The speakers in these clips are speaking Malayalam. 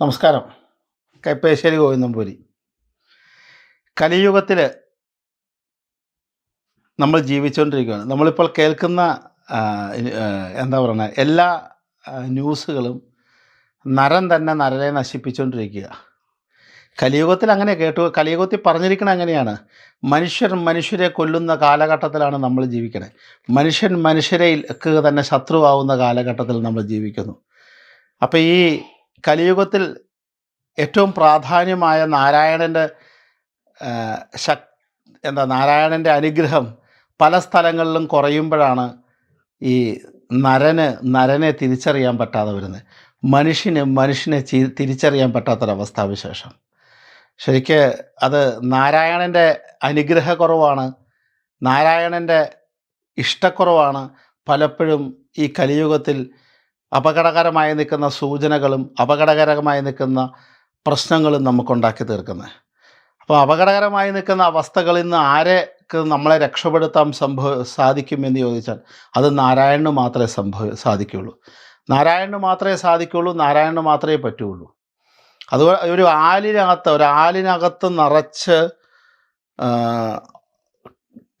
നമസ്കാരം. കൈപ്പേശ്ശേരി ഗോവിന്ദംപൂരി. കലിയുഗത്തിൽ നമ്മൾ ജീവിച്ചുകൊണ്ടിരിക്കുകയാണ് നമ്മളിപ്പോൾ കേൾക്കുന്ന എന്താ പറയുക എല്ലാ ന്യൂസുകളും നരൻ തന്നെ നരനെ നശിപ്പിച്ചുകൊണ്ടിരിക്കുക കലിയുഗത്തിൽ അങ്ങനെ കേട്ടു കലിയുഗത്തിൽ പറഞ്ഞിരിക്കണ അങ്ങനെയാണ്. മനുഷ്യർ മനുഷ്യരെ കൊല്ലുന്ന കാലഘട്ടത്തിലാണ് നമ്മൾ ജീവിക്കുന്നത് മനുഷ്യൻ മനുഷ്യരെ തന്നെ ശത്രുവാകുന്ന കാലഘട്ടത്തിൽ നമ്മൾ ജീവിക്കുന്നു. അപ്പോൾ ഈ കലിയുഗത്തിൽ ഏറ്റവും പ്രാധാന്യമായ നാരായണന്റെ ശക് എന്താ നാരായണന്റെ അനുഗ്രഹം പല സ്ഥലങ്ങളിലും കുറയുമ്പോഴാണ് ഈ നരന് നരനെ തിരിച്ചറിയാൻ പറ്റാതെ വരുന്നത്. മനുഷ്യന് മനുഷ്യനെ തിരിച്ചറിയാൻ പറ്റാത്തൊരവസ്ഥാവിശേഷം ശരിക്ക് അത് നാരായണന്റെ അനുഗ്രഹക്കുറവാണ് നാരായണന്റെ ഇഷ്ടക്കുറവാണ് പലപ്പോഴും ഈ കലിയുഗത്തിൽ അപകടകരമായി നിൽക്കുന്ന സൂചനകളും അപകടകരമായി നിൽക്കുന്ന പ്രശ്നങ്ങളും നമുക്കുണ്ടാക്കി തീർക്കുന്നത് അപ്പോൾ അപകടകരമായി നിൽക്കുന്ന അവസ്ഥകളിൽ നിന്ന് ആരെക്ക് നമ്മളെ രക്ഷപ്പെടുത്താൻ സംഭവ സാധിക്കുമെന്ന് ചോദിച്ചാൽ അത് നാരായണന് മാത്രമേ സംഭവ സാധിക്കുകയുള്ളൂ. നാരായണന് മാത്രമേ സാധിക്കുകയുള്ളൂ നാരായണന് മാത്രമേ പറ്റുകയുള്ളൂ. അത് ഒരു ആലിനകത്ത് ഒരു ആലിനകത്ത് നിറച്ച്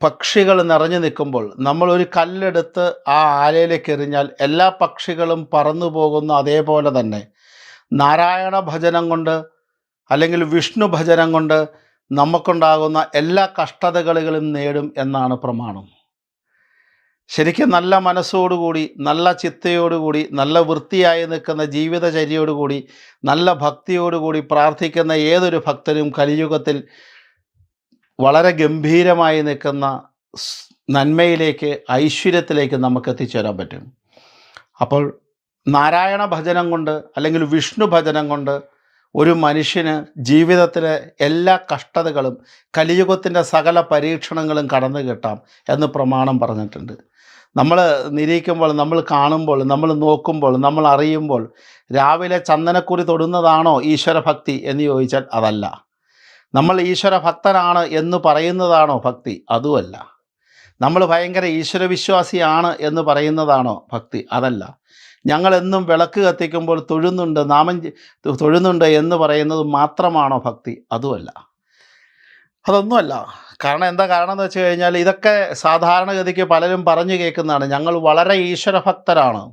പക്ഷികൾ നിറഞ്ഞു നിൽക്കുമ്പോൾ നമ്മൾ ഒരു കല്ലെടുത്ത് ആ ആലയിലേക്ക് എറിഞ്ഞാൽ എല്ലാ പക്ഷികളും പറന്നു പോകുന്ന അതേപോലെ തന്നെ നാരായണ ഭജനം കൊണ്ട് അല്ലെങ്കിൽ വിഷ്ണു ഭജനം കൊണ്ട് നമുക്കുണ്ടാകുന്ന എല്ലാ കഷ്ടതകളും നേടും എന്നാണ് പ്രമാണം. ശരിക്കും നല്ല മനസ്സോടുകൂടി നല്ല ചിത്തയോടുകൂടി നല്ല വൃത്തിയായി നിൽക്കുന്ന ജീവിതചര്യയോടുകൂടി നല്ല ഭക്തിയോടുകൂടി പ്രാർത്ഥിക്കുന്ന ഏതൊരു ഭക്തനും കലിയുഗത്തിൽ വളരെ ഗംഭീരമായി നിൽക്കുന്ന നന്മയിലേക്ക് ഐശ്വര്യത്തിലേക്ക് നമുക്ക് എത്തിച്ചേരാൻ പറ്റും. അപ്പോൾ നാരായണ ഭജനം കൊണ്ട് അല്ലെങ്കിൽ വിഷ്ണു ഭജനം കൊണ്ട് ഒരു മനുഷ്യന് ജീവിതത്തിലെ എല്ലാ കഷ്ടതകളും കലിയുഗത്തിന്റെ സകല പരീക്ഷണങ്ങളും കടന്നു കിട്ടാം എന്ന് പ്രമാണം പറഞ്ഞിട്ടുണ്ട്. നമ്മൾ നിരീക്കുമ്പോൾ നമ്മൾ കാണുമ്പോൾ നമ്മൾ നോക്കുമ്പോൾ നമ്മൾ അറിയുമ്പോൾ രാവിലെ ചന്ദനക്കുറി തൊടുന്നതാണോ ഈശ്വരഭക്തി എന്ന് ചോദിച്ചാൽ അതല്ല. നമ്മൾ ഈശ്വര ഭക്തനാണ് എന്ന് പറയുന്നതാണോ ഭക്തി? അതുമല്ല. നമ്മൾ ഭയങ്കര ഈശ്വരവിശ്വാസിയാണ് എന്ന് പറയുന്നതാണോ ഭക്തി? അതല്ല. ഞങ്ങളെന്നും വിളക്ക് കത്തിക്കുമ്പോൾ തൊഴുന്നുണ്ട് നാമം തൊഴുന്നുണ്ട് എന്ന് പറയുന്നത് മാത്രമാണോ ഭക്തി? അതുമല്ല. അതൊന്നുമല്ല. കാരണം എന്താ കാരണം എന്ന് വെച്ച് കഴിഞ്ഞാൽ ഇതൊക്കെ സാധാരണഗതിക്ക് പലരും പറഞ്ഞു കേൾക്കുന്നതാണ്. ഞങ്ങൾ വളരെ ഈശ്വരഭക്തരാണ്.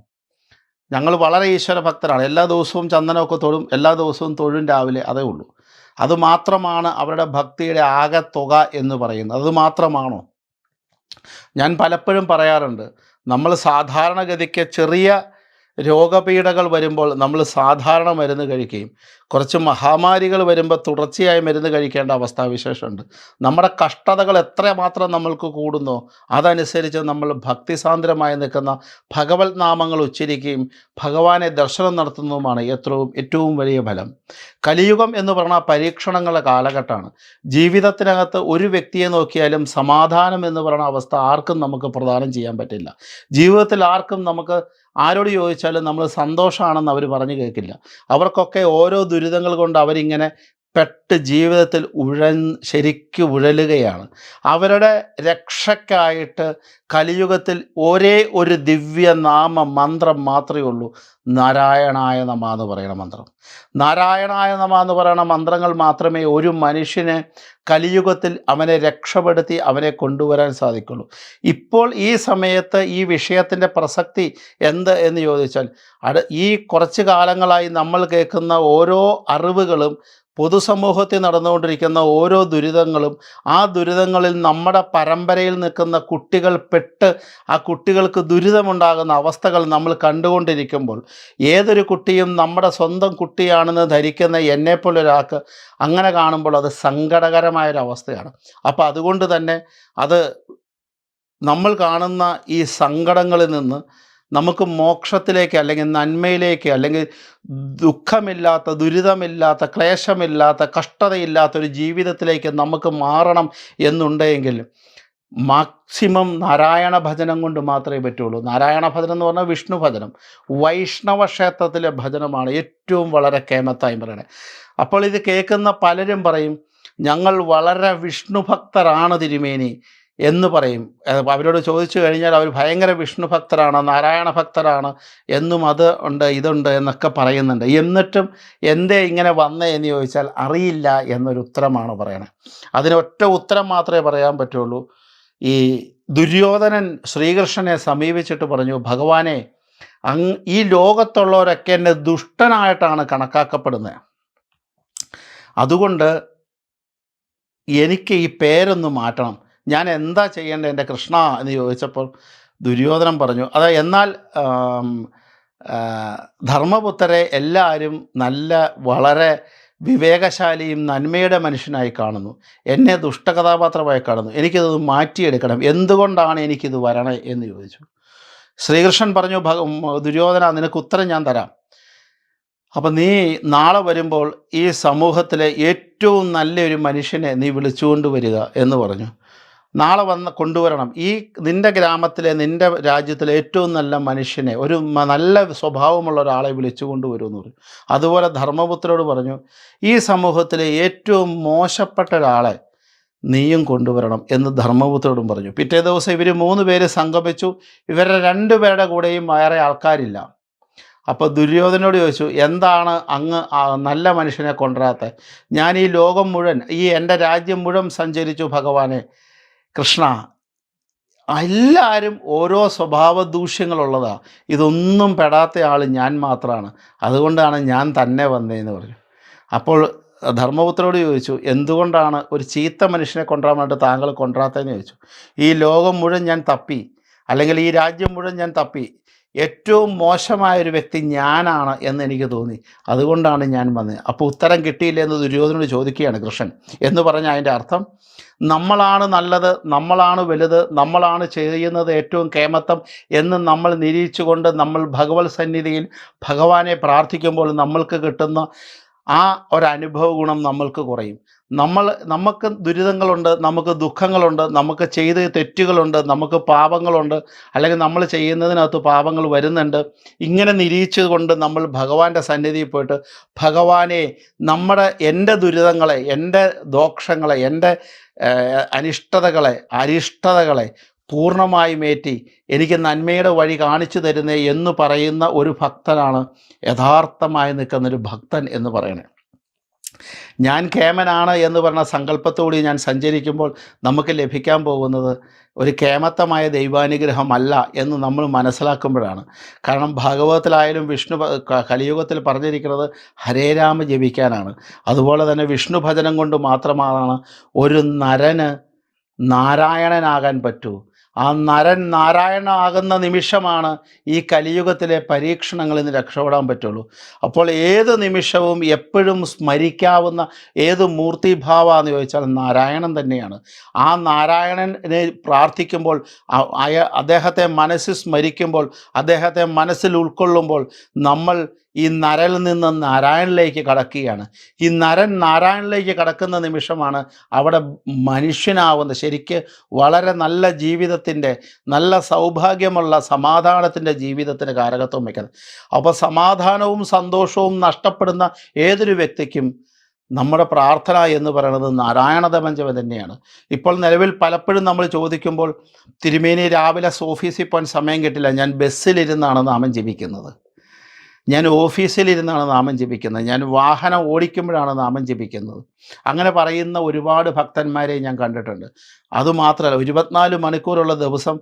ഞങ്ങൾ വളരെ ഈശ്വരഭക്തരാണ്. എല്ലാ ദിവസവും ചന്ദനമൊക്കെ തൊഴും എല്ലാ ദിവസവും തൊഴും രാവിലെ. അതേ ഉള്ളൂ. അത് മാത്രമാണ് അവരുടെ ഭക്തിയുടെ ആകെ തുക എന്ന് പറയുന്നത്. അത് മാത്രമാണോ? ഞാൻ പലപ്പോഴും പറയാറുണ്ട് നമ്മൾ സാധാരണഗതിക്ക് ചെറിയ രോഗപീഠകൾ വരുമ്പോൾ നമ്മൾ സാധാരണ മരുന്ന് കഴിക്കുകയും കുറച്ച് മഹാമാരികൾ വരുമ്പോൾ തുടർച്ചയായി മരുന്ന് കഴിക്കേണ്ട അവസ്ഥാവിശേഷമുണ്ട് നമ്മുടെ കഷ്ടതകൾ എത്രമാത്രം നമ്മൾക്ക് കൂടുന്നോ അതനുസരിച്ച് നമ്മൾ ഭക്തിസാന്ദ്രമായി നിൽക്കുന്ന ഭഗവത് നാമങ്ങൾ ഉച്ചരിക്കുകയും ഭഗവാനെ ദർശനം നടത്തുന്നതുമാണ് എത്രയും ഏറ്റവും വലിയ ഫലം. കലിയുഗം എന്ന് പറഞ്ഞാൽ പരീക്ഷണങ്ങളുടെ കാലഘട്ടമാണ്. ജീവിതത്തിനകത്ത് ഒരു വ്യക്തിയെ നോക്കിയാലും സമാധാനം എന്ന് പറയുന്ന അവസ്ഥ ആർക്കും നമുക്ക് പ്രദാനം ചെയ്യാൻ പറ്റില്ല. ജീവിതത്തിൽ ആർക്കും നമുക്ക് ആരോട് ചോദിച്ചാലും നമ്മൾ സന്തോഷമാണെന്ന് അവർ പറഞ്ഞു കേൾക്കില്ല. അവർക്കൊക്കെ ഓരോ ദുരിതങ്ങൾ കൊണ്ട് അവരിങ്ങനെ പെട്ട് ജീവിതത്തിൽ ഉഴൻ ശരിക്കും ഉഴലുകയാണ്. അവരുടെ രക്ഷയ്ക്കായിട്ട് കലിയുഗത്തിൽ ഒരേ ഒരു ദിവ്യനാമ മന്ത്രം മാത്രമേ ഉള്ളൂ. നാരായണായ നമ എന്ന് പറയുന്ന മന്ത്രം. നാരായണായ നമ എന്ന് പറയുന്ന മന്ത്രങ്ങൾ മാത്രമേ ഒരു മനുഷ്യനെ കലിയുഗത്തിൽ അവനെ രക്ഷപ്പെടുത്തി അവനെ കൊണ്ടുവരാൻ സാധിക്കുള്ളൂ. ഇപ്പോൾ ഈ സമയത്ത് ഈ വിഷയത്തിന്റെ പ്രസക്തി എന്ത് എന്ന് ചോദിച്ചാൽ അട ഈ കുറച്ച് കാലങ്ങളായി നമ്മൾ കേൾക്കുന്ന ഓരോ അറിവുകളും പൊതുസമൂഹത്തിൽ നടന്നുകൊണ്ടിരിക്കുന്ന ഓരോ ദുരിതങ്ങളും ആ ദുരിതങ്ങളിൽ നമ്മുടെ പരമ്പരയിൽ നിൽക്കുന്ന കുട്ടികൾ പെട്ട് ആ കുട്ടികൾക്ക് ദുരിതമുണ്ടാകുന്ന അവസ്ഥകൾ നമ്മൾ കണ്ടുകൊണ്ടിരിക്കുമ്പോൾ ഏതൊരു കുട്ടിയും നമ്മുടെ സ്വന്തം കുട്ടിയാണെന്ന് ധരിക്കുന്ന എന്നെപ്പോലൊരാൾക്ക് അങ്ങനെ കാണുമ്പോൾ അത് സങ്കടകരമായൊരവസ്ഥയാണ്. അപ്പോൾ അതുകൊണ്ട് തന്നെ അത് നമ്മൾ കാണുന്ന ഈ സങ്കടങ്ങളിൽ നിന്ന് നമുക്ക് മോക്ഷത്തിലേക്ക് അല്ലെങ്കിൽ നന്മയിലേക്ക് അല്ലെങ്കിൽ ദുഃഖമില്ലാത്ത ദുരിതമില്ലാത്ത ക്ലേശമില്ലാത്ത കഷ്ടതയില്ലാത്ത ഒരു ജീവിതത്തിലേക്ക് നമുക്ക് മാറണം എന്നുണ്ടെങ്കിൽ മാക്സിമം നാരായണ ഭജനം കൊണ്ട് മാത്രമേ പറ്റുള്ളൂ. നാരായണ ഭജനം എന്ന് പറഞ്ഞാൽ വിഷ്ണു ഭജനം. വൈഷ്ണവ ക്ഷേത്രത്തിലെ ഭജനമാണ് ഏറ്റവും വളരെ കേമത്തായി പറയണേ അപ്പോൾ ഇത് കേൾക്കുന്ന പലരും പറയും ഞങ്ങൾ വളരെ വിഷ്ണു ഭക്തരാണ് തിരുമേനി. എന്ന് പറയും. അവരോട് ചോദിച്ചു കഴിഞ്ഞാൽ അവർ ഭയങ്കര വിഷ്ണു ഭക്തരാണ് നാരായണ ഭക്തരാണ് എന്നും അത് ഉണ്ട് ഇതുണ്ട് എന്നൊക്കെ പറയുന്നുണ്ട്. എന്നിട്ടും എന്തേ ഇങ്ങനെ വന്നേ എന്ന് ചോദിച്ചാൽ അറിയില്ല എന്നൊരു ഉത്തരമാണ് പറയണത് അതിനൊറ്റ ഉത്തരം മാത്രമേ പറയാൻ പറ്റുള്ളൂ. ഈ ദുര്യോധനൻ ശ്രീകൃഷ്ണനെ സമീപിച്ചിട്ട് പറഞ്ഞു ഭഗവാനെ അങ് ഈ ലോകത്തുള്ളവരൊക്കെ എന്നെ ദുഷ്ടനായിട്ടാണ് കണക്കാക്കപ്പെടുന്നത്. അതുകൊണ്ട് എനിക്ക് ഈ പേരൊന്ന് മാറ്റണം. ഞാൻ എന്താ ചെയ്യേണ്ടത്? എന്റെ കൃഷ്ണ എന്ന് ചോദിച്ചപ്പോൾ ദുര്യോധനൻ പറഞ്ഞു അത് എന്നാൽ ധർമ്മപുത്രരെ എല്ലാവരും നല്ല വളരെ വിവേകശാലിയും നന്മയുടെ മനുഷ്യനായി കാണുന്നു. എന്നെ ദുഷ്ടകഥാപാത്രമായി കാണുന്നു. എനിക്കിത് മാറ്റിയെടുക്കണം. എന്തുകൊണ്ടാണ് എനിക്കിത് വരണേ? എന്ന് ചോദിച്ചു. ശ്രീകൃഷ്ണൻ പറഞ്ഞു ഭഗ ദുര്യോധന നിനക്ക് ഉത്തരം ഞാൻ തരാം. അപ്പം നീ നാളെ വരുമ്പോൾ ഈ സമൂഹത്തിലെ ഏറ്റവും നല്ലൊരു മനുഷ്യനെ നീ വിളിച്ചുകൊണ്ട് വരിക എന്ന് പറഞ്ഞു. നാളെ വന്ന് കൊണ്ടുവരണം. ഈ നിന്റെ ഗ്രാമത്തിലെ നിന്റെ രാജ്യത്തിലെ ഏറ്റവും നല്ല മനുഷ്യനെ ഒരു നല്ല സ്വഭാവമുള്ള ഒരാളെ വിളിച്ചു കൊണ്ടുവരുമെന്ന് പറഞ്ഞു അതുപോലെ ധർമ്മപുത്രോട് പറഞ്ഞു ഈ സമൂഹത്തിലെ ഏറ്റവും മോശപ്പെട്ട ഒരാളെ നീയും കൊണ്ടുവരണം എന്ന് ധർമ്മപുത്രോടും പറഞ്ഞു. പിറ്റേ ദിവസം ഇവർ മൂന്ന് പേര് സംഗമിച്ചു. ഇവരുടെ രണ്ടുപേരുടെ കൂടെയും വേറെ ആൾക്കാരില്ല. അപ്പോൾ ദുര്യോധനോട് ചോദിച്ചു എന്താണ് അങ്ങ് നല്ല മനുഷ്യനെ കൊണ്ടുവരാത്തത്? ഞാൻ ഈ ലോകം മുഴുവൻ ഈ എന്റെ രാജ്യം മുഴുവൻ സഞ്ചരിച്ചു ഭഗവാനെ. കൃഷ്ണ എല്ലാവരും ഓരോ സ്വഭാവ ദൂഷ്യങ്ങളുള്ളതാണ് ഇതൊന്നും പെടാത്ത ആൾ ഞാൻ മാത്രമാണ് അതുകൊണ്ടാണ് ഞാൻ തന്നെ വന്നതെന്ന് പറഞ്ഞു. അപ്പോൾ ധർമ്മപുത്രോട് ചോദിച്ചു എന്തുകൊണ്ടാണ് ഒരു ചീത്ത മനുഷ്യനെ കൊണ്ടുവരാൻ വേണ്ടി താങ്കൾ കൊണ്ടുവരാത്തതെന്ന് ചോദിച്ചു? ഈ ലോകം മുഴുവൻ ഞാൻ തപ്പി. അല്ലെങ്കിൽ ഈ രാജ്യം മുഴുവൻ ഞാൻ തപ്പി. ഏറ്റവും മോശമായ ഒരു വ്യക്തി ഞാനാണ് എന്ന് എനിക്ക് തോന്നി. അതുകൊണ്ടാണ് ഞാൻ വന്നത്. അപ്പോൾ ഉത്തരം കിട്ടിയില്ല എന്ന് ദുര്യോധനോട് ചോദിക്കുകയാണ് കൃഷ്ണൻ. എന്ന് പറഞ്ഞ അതിന്റെ അർത്ഥം നമ്മളാണ് നല്ലത് നമ്മളാണ് വലുത് നമ്മളാണ് ചെയ്യുന്നത് ഏറ്റവും കേമത്തം എന്ന് നമ്മൾ നിരീക്ഷിച്ചുകൊണ്ട് നമ്മൾ ഭഗവത് സന്നിധിയിൽ ഭഗവാനെ പ്രാർത്ഥിക്കുമ്പോൾ നമ്മൾക്ക് കിട്ടുന്ന ആ ഒരനുഭവ ഗുണം നമ്മൾക്ക് കുറയും. നമ്മൾ നമുക്ക് ദുരിതങ്ങളുണ്ട് നമുക്ക് ദുഃഖങ്ങളുണ്ട് നമുക്ക് ചെയ്ത തെറ്റുകളുണ്ട് നമുക്ക് പാപങ്ങളുണ്ട് അല്ലെങ്കിൽ നമ്മൾ ചെയ്യുന്നതിനകത്ത് പാപങ്ങൾ വരുന്നുണ്ട്. ഇങ്ങനെ നിരീക്ഷിച്ചുകൊണ്ട് നമ്മൾ ഭഗവാന്റെ സന്നിധിയിൽ പോയിട്ട് ഭഗവാനെ നമ്മുടെ എന്റെ ദുരിതങ്ങളെ എന്റെ ദോഷങ്ങളെ എന്റെ അനിഷ്ടതകളെ അരിഷ്ടതകളെ പൂർണമായും ഏറ്റി എനിക്ക് നന്മയുടെ വഴി കാണിച്ചു തരുന്നേ എന്ന് പറയുന്ന ഒരു ഭക്തനാണ് യഥാർത്ഥമായി നിൽക്കുന്നൊരു ഭക്തൻ എന്ന് പറയണേ ഞാൻ കേമനാണ് എന്ന് പറഞ്ഞ സങ്കല്പത്തോടെ ഞാൻ സഞ്ചരിക്കുമ്പോൾ നമുക്ക് ലഭിക്കാൻ പോകുന്നത് ഒരു കേമത്തമായ ദൈവാനുഗ്രഹമല്ല എന്ന് നമ്മൾ മനസ്സിലാക്കുമ്പോഴാണ്. കാരണം ഭാഗവതത്തിലായാലും വിഷ്ണു കലിയുഗത്തിൽ പറഞ്ഞിരിക്കുന്നത് ഹരേ രാമ ജപിക്കാനാണ്. അതുപോലെ തന്നെ വിഷ്ണു ഭജനം കൊണ്ട് മാത്രമാണ് ഒരു നരന് നാരായണനാകാൻ പറ്റൂ. ആ നരൻ നാരായണ ആകുന്ന നിമിഷമാണ് ഈ കലിയുഗത്തിലെ പരീക്ഷണങ്ങളിൽ നിന്ന് രക്ഷപ്പെടാൻ പറ്റുള്ളൂ. അപ്പോൾ ഏത് നിമിഷവും എപ്പോഴും സ്മരിക്കാവുന്ന ഏത് മൂർത്തിഭാവാന്ന് ചോദിച്ചാൽ നാരായണൻ തന്നെയാണ്. ആ നാരായണനെ പ്രാർത്ഥിക്കുമ്പോൾ അദ്ദേഹത്തെ മനസ്സിൽ സ്മരിക്കുമ്പോൾ അദ്ദേഹത്തെ മനസ്സിൽ ഉൾക്കൊള്ളുമ്പോൾ നമ്മൾ ഈ നരനിൽ നിന്ന് നാരായണിലേക്ക് കടക്കുകയാണ്. ഈ നരൻ നാരായണിലേക്ക് കടക്കുന്ന നിമിഷമാണ് അവിടെ മനുഷ്യനാവുന്ന ശരിക്ക് വളരെ നല്ല ജീവിതത്തിന്റെ നല്ല സൗഭാഗ്യമുള്ള സമാധാനത്തിന്റെ ജീവിതത്തിന് കാരകത്വം വയ്ക്കുന്നത്. അപ്പോൾ സമാധാനവും സന്തോഷവും നഷ്ടപ്പെടുന്ന ഏതൊരു വ്യക്തിക്കും നമ്മുടെ പ്രാർത്ഥന എന്ന് പറയുന്നത് നാരായണതമഞ്ചവ തന്നെയാണ്. ഇപ്പോൾ നിലവിൽ പലപ്പോഴും നമ്മൾ ചോദിക്കുമ്പോൾ തിരുമേനി രാവിലെ ഓഫീസിൽ പോകാൻ സമയം കിട്ടില്ല. ഞാൻ ബസ്സിലിരുന്നാണ് നാമം ജപിക്കുന്നത്. ഞാൻ ഓഫീസിലിരുന്നാണ് നാമം ജപിക്കുന്നത്. ഞാൻ വാഹനം ഓടിക്കുമ്പോഴാണ് നാമം ജപിക്കുന്നത്. അങ്ങനെ പറയുന്ന ഒരുപാട് ഭക്തന്മാരെ ഞാൻ കണ്ടിട്ടുണ്ട്. അതുമാത്രമല്ല ഇരുപത്തിനാല് മണിക്കൂറുള്ള ദിവസം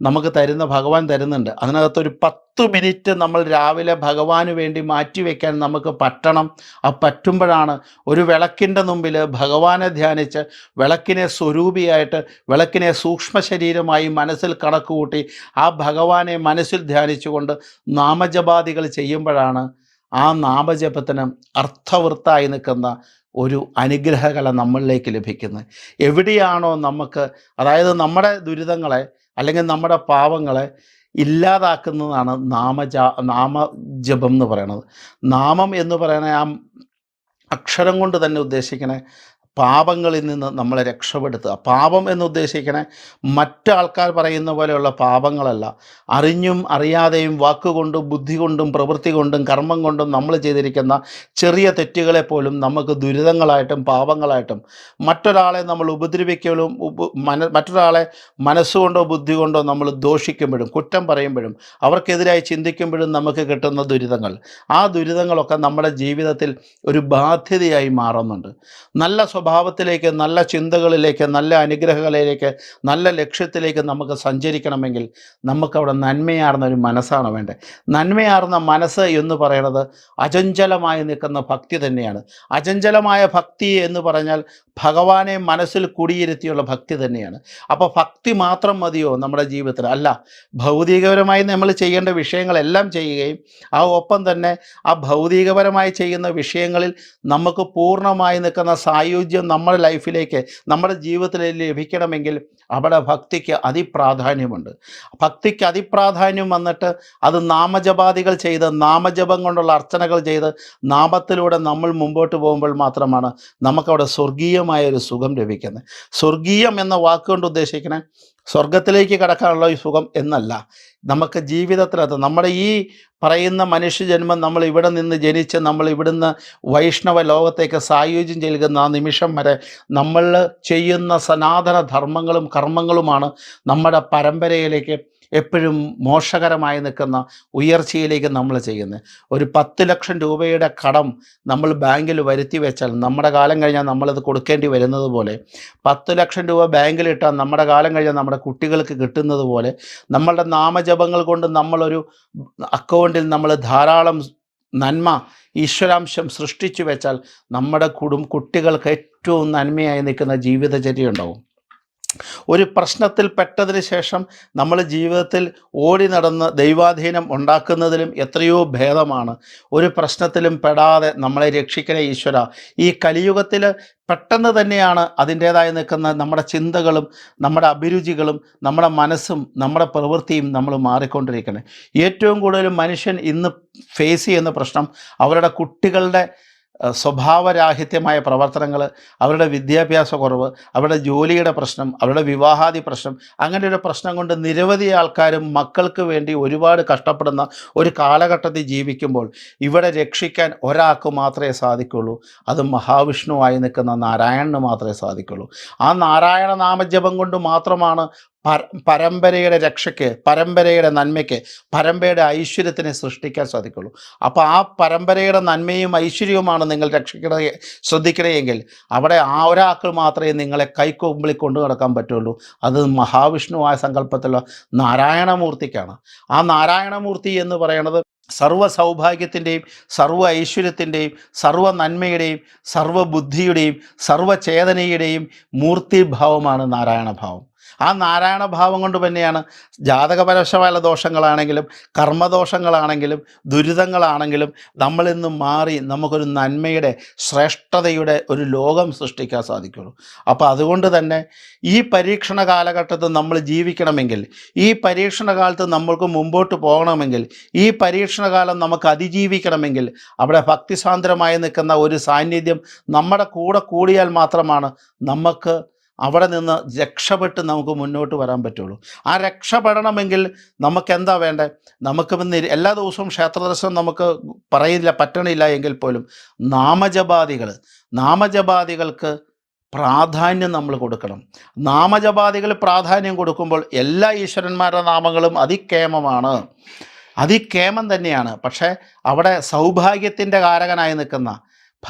നമുക്ക് തരുന്ന ഭഗവാൻ തരുന്നുണ്ട്. അതിനകത്തൊരു പത്ത് മിനിറ്റ് നമ്മൾ രാവിലെ ഭഗവാന് വേണ്ടി മാറ്റിവെക്കാൻ നമുക്ക് പറ്റണം. ആ പറ്റുമ്പോഴാണ് ഒരു വിളക്കിന്റെ മുമ്പിൽ ഭഗവാനെ ധ്യാനിച്ച് വിളക്കിനെ സ്വരൂപിയായിട്ട് വിളക്കിനെ സൂക്ഷ്മ ശരീരമായി മനസ്സിൽ കണക്കുകൂട്ടി ആ ഭഗവാനെ മനസ്സിൽ ധ്യാനിച്ചുകൊണ്ട് നാമജപാദികൾ ചെയ്യുമ്പോഴാണ് ആ നാമജപത്തിന് അർത്ഥവൃത്തായി നിൽക്കുന്ന ഒരു അനുഗ്രഹകല നമ്മളിലേക്ക് ലഭിക്കുന്നത്. എവിടെയാണോ നമുക്ക് അതായത് നമ്മുടെ ദുരിതങ്ങളെ അല്ലെങ്കിൽ നമ്മുടെ പാവങ്ങളെ ഇല്ലാതാക്കുന്നതാണ് നാമജ നാമജപം എന്ന് പറയുന്നത്. നാമം എന്ന് പറയുന്ന ആ അക്ഷരം കൊണ്ട് തന്നെ ഉദ്ദേശിക്കണേ പാപങ്ങളിൽ നിന്ന് നമ്മളെ രക്ഷപ്പെടുത്തുക. പാപം എന്ന് ഉദ്ദേശിക്കണേ മറ്റ് ആൾക്കാർ പറയുന്ന പോലെയുള്ള പാപങ്ങളല്ല. അറിഞ്ഞും അറിയാതെയും വാക്കുകൊണ്ടും ബുദ്ധി കൊണ്ടും പ്രവൃത്തി കൊണ്ടും കർമ്മം കൊണ്ടും നമ്മൾ ചെയ്തിരിക്കുന്ന ചെറിയ തെറ്റുകളെ പോലും നമുക്ക് ദുരിതങ്ങളായിട്ടും പാപങ്ങളായിട്ടും മറ്റൊരാളെ നമ്മൾ ഉപദ്രവിക്കലും ഉപ മന മറ്റൊരാളെ മനസ്സുകൊണ്ടോ ബുദ്ധി കൊണ്ടോ നമ്മൾ ദോഷിക്കുമ്പോഴും കുറ്റം പറയുമ്പോഴും അവർക്കെതിരായി ചിന്തിക്കുമ്പോഴും നമുക്ക് കിട്ടുന്ന ദുരിതങ്ങൾ. ആ ദുരിതങ്ങളൊക്കെ നമ്മുടെ ജീവിതത്തിൽ ഒരു ബാധ്യതയായി മാറുന്നുണ്ട്. നല്ല സ്വഭാവത്തിലേക്ക് നല്ല ചിന്തകളിലേക്ക് നല്ല അനുഗ്രഹങ്ങളിലേക്ക് നല്ല ലക്ഷ്യത്തിലേക്ക് നമുക്ക് സഞ്ചരിക്കണമെങ്കിൽ നമുക്കവിടെ നന്മയാർന്ന ഒരു മനസ്സാണ് വേണ്ടത്. നന്മയാർന്ന മനസ്സ് എന്ന് പറയുന്നത് അചഞ്ചലമായി നിൽക്കുന്ന ഭക്തി തന്നെയാണ്. അചഞ്ചലമായ ഭക്തി എന്ന് പറഞ്ഞാൽ ഭഗവാനെ മനസ്സിൽ കുടിയിരുത്തിയുള്ള ഭക്തി തന്നെയാണ്. അപ്പോൾ ഭക്തി മാത്രം മതിയോ നമ്മുടെ ജീവിതത്തിൽ? അല്ല. ഭൗതികപരമായി നമ്മൾ ചെയ്യേണ്ട വിഷയങ്ങളെല്ലാം ചെയ്യുകയും ആ ഒപ്പം തന്നെ ആ ഭൗതികപരമായി ചെയ്യുന്ന വിഷയങ്ങളിൽ നമുക്ക് പൂർണമായി നിൽക്കുന്ന സായുജ്യം നമ്മുടെ ലൈഫിലേക്ക് നമ്മുടെ ജീവിതത്തിൽ ലഭിക്കണമെങ്കിൽ അവിടെ ഭക്തിക്ക് അതിപ്രാധാന്യമുണ്ട്. ഭക്തിക്ക് അതിപ്രാധാന്യം വന്നിട്ട് അത് നാമജപാദികൾ ചെയ്ത് നാമജപം കൊണ്ടുള്ള അർച്ചനകൾ ചെയ്ത് നാമത്തിലൂടെ നമ്മൾ മുമ്പോട്ട് പോകുമ്പോൾ മാത്രമാണ് നമുക്കവിടെ സ്വർഗീയമായ ഒരു സുഖം ലഭിക്കുന്നത്. സ്വർഗീയം എന്ന വാക്കുകൊണ്ട് ഉദ്ദേശിക്കണേ സ്വർഗത്തിലേക്ക് കടക്കാനുള്ള ഈ സുഖം എന്നല്ല. നമുക്ക് ജീവിതത്തിനകത്ത് നമ്മുടെ ഈ പറയുന്ന മനുഷ്യജന്മം നമ്മൾ ഇവിടെ നിന്ന് ജനിച്ച് നമ്മൾ ഇവിടുന്ന് വൈഷ്ണവ ലോകത്തേക്ക് സായുജ്യം ചെയ്യുന്ന ആ നിമിഷം വരെ നമ്മൾ ചെയ്യുന്ന സനാതന ധർമ്മങ്ങളും കർമ്മങ്ങളുമാണ് നമ്മുടെ പരമ്പരയിലേക്ക് എപ്പോഴും മോശകരമായി നിൽക്കുന്ന ഉയർച്ചയിലേക്ക് നമ്മൾ ചെയ്യുന്നത്. ഒരു പത്ത് ലക്ഷം രൂപയുടെ കടം നമ്മൾ ബാങ്കിൽ വരുത്തി വെച്ചാൽ നമ്മുടെ കാലം കഴിഞ്ഞാൽ നമ്മളത് കൊടുക്കേണ്ടി വരുന്നത് പോലെ പത്ത് ലക്ഷം രൂപ ബാങ്കിലിട്ടാൽ നമ്മുടെ കാലം കഴിഞ്ഞാൽ നമ്മുടെ കുട്ടികൾക്ക് കിട്ടുന്നത് പോലെ നമ്മളുടെ നാമജപങ്ങൾ കൊണ്ട് നമ്മളൊരു അക്കൗണ്ടിൽ നമ്മൾ ധാരാളം നന്മ ഈശ്വരാംശം സൃഷ്ടിച്ചു വെച്ചാൽ നമ്മുടെ കുടും കുട്ടികൾക്ക് ഏറ്റവും നന്മയായി നിൽക്കുന്ന ജീവിതചര്യ ഉണ്ടാവും. ഒരു പ്രശ്നത്തിൽ പെട്ടതിന് ശേഷം നമ്മൾ ജീവിതത്തിൽ ഓടി നടന്ന് ദൈവാധീനം ഉണ്ടാക്കുന്നതിലും എത്രയോ ഭേദമാണ്. ഒരു പ്രശ്നത്തിലും പെടാതെ നമ്മളെ രക്ഷിക്കണേ ഈശ്വര. ഈ കലിയുഗത്തിൽ പെട്ടെന്ന് തന്നെയാണ് അതിന്റേതായി നിൽക്കുന്ന നമ്മുടെ ചിന്തകളും നമ്മുടെ അഭിരുചികളും നമ്മുടെ മനസ്സും നമ്മുടെ പ്രവൃത്തിയും നമ്മൾ മാറിക്കൊണ്ടിരിക്കുന്നത് ഏറ്റവും കൂടുതൽ മനുഷ്യൻ ഇന്ന് ഫേസ് ചെയ്യുന്ന പ്രശ്നം അവരുടെ കുട്ടികളുടെ സ്വഭാവരാഹിത്യമായ പ്രവർത്തനങ്ങൾ അവരുടെ വിദ്യാഭ്യാസ കുറവ് അവരുടെ ജോലിയുടെ പ്രശ്നം അവരുടെ വിവാഹാദി പ്രശ്നം അങ്ങനെ ഒരു പ്രശ്നം കൊണ്ട് നിരവധി ആൾക്കാരും മക്കൾക്ക് വേണ്ടി ഒരുപാട് കഷ്ടപ്പെടുന്ന ഒരു കാലഘട്ടത്തിൽ ജീവിക്കുമ്പോൾ ഇവിടെ രക്ഷിക്കാൻ ഒരാൾക്ക് മാത്രമേ സാധിക്കുള്ളൂ. അത് മഹാവിഷ്ണുവായി നിൽക്കുന്ന നാരായണന് മാത്രമേ സാധിക്കുള്ളൂ. ആ നാരായണ നാമജപം കൊണ്ട് മാത്രമാണ് പരമ്പരയുടെ രക്ഷയ്ക്ക് പരമ്പരയുടെ നന്മയ്ക്ക് പരമ്പരയുടെ ഐശ്വര്യത്തിനെ സൃഷ്ടിക്കാൻ സാധിക്കുള്ളൂ. അപ്പോൾ ആ പരമ്പരയുടെ നന്മയും ഐശ്വര്യവുമാണ് നിങ്ങൾ രക്ഷിക്കണ ശ്രദ്ധിക്കണമെങ്കിൽ അവിടെ ആ ഒരാൾക്ക് മാത്രമേ നിങ്ങളെ കൈക്കൊമ്പിളി കൊണ്ടു നടക്കാൻ പറ്റുള്ളൂ. അത് മഹാവിഷ്ണുവായ സങ്കല്പത്തിലുള്ള നാരായണമൂർത്തിക്കാണ്. ആ നാരായണമൂർത്തി എന്ന് പറയുന്നത് സർവ സൗഭാഗ്യത്തിന്റെയും സർവ ഐശ്വര്യത്തിന്റെയും സർവ നന്മയുടെയും സർവ ബുദ്ധിയുടെയും സർവ ചേതനയുടെയും മൂർത്തിഭാവമാണ് നാരായണഭാവം. ആ നാരായണ ഭാവം കൊണ്ട് തന്നെയാണ്. ജാതകപരശമായ ദോഷങ്ങളാണെങ്കിലും കർമ്മദോഷങ്ങളാണെങ്കിലും ദുരിതങ്ങളാണെങ്കിലും നമ്മളിന്ന് മാറി നമുക്കൊരു നന്മയുടെ ശ്രേഷ്ഠതയുടെ ഒരു ലോകം സൃഷ്ടിക്കാൻ സാധിക്കുള്ളൂ. അപ്പോൾ അതുകൊണ്ട് തന്നെ ഈ പരീക്ഷണ കാലഘട്ടത്തിൽ നമ്മൾ ജീവിക്കണമെങ്കിൽ ഈ പരീക്ഷണ കാലത്ത് നമ്മൾക്ക് മുമ്പോട്ട് പോകണമെങ്കിൽ ഈ പരീക്ഷണ കാലം നമുക്ക് അതിജീവിക്കണമെങ്കിൽ അവിടെ ഭക്തിസാന്ദ്രമായി നിൽക്കുന്ന ഒരു സാന്നിധ്യം നമ്മുടെ കൂടെ കൂടിയാൽ മാത്രമാണ് നമുക്ക് അവിടെ നിന്ന് രക്ഷപ്പെട്ട് നമുക്ക് മുന്നോട്ട് വരാൻ പറ്റുള്ളൂ. ആ രക്ഷപ്പെടണമെങ്കിൽ നമുക്ക് എന്താ വേണ്ടത് നമുക്ക് എല്ലാ ദിവസവും ക്ഷേത്രദർശനം നമുക്ക് പറയില്ല പറ്റണില്ല എങ്കിൽ പോലും നാമജപാദികൾ നാമജപാദികൾക്ക് പ്രാധാന്യം നമ്മൾ കൊടുക്കണം. നാമജപാദികൾ പ്രാധാന്യം കൊടുക്കുമ്പോൾ എല്ലാ ഈശ്വരന്മാരുടെ നാമങ്ങളും അതിക്കേമമാണ്. അതിക്കേമം തന്നെയാണ്. പക്ഷേ അവിടെ സൗഭാഗ്യത്തിന്റെ കാരകനായി നിൽക്കുന്ന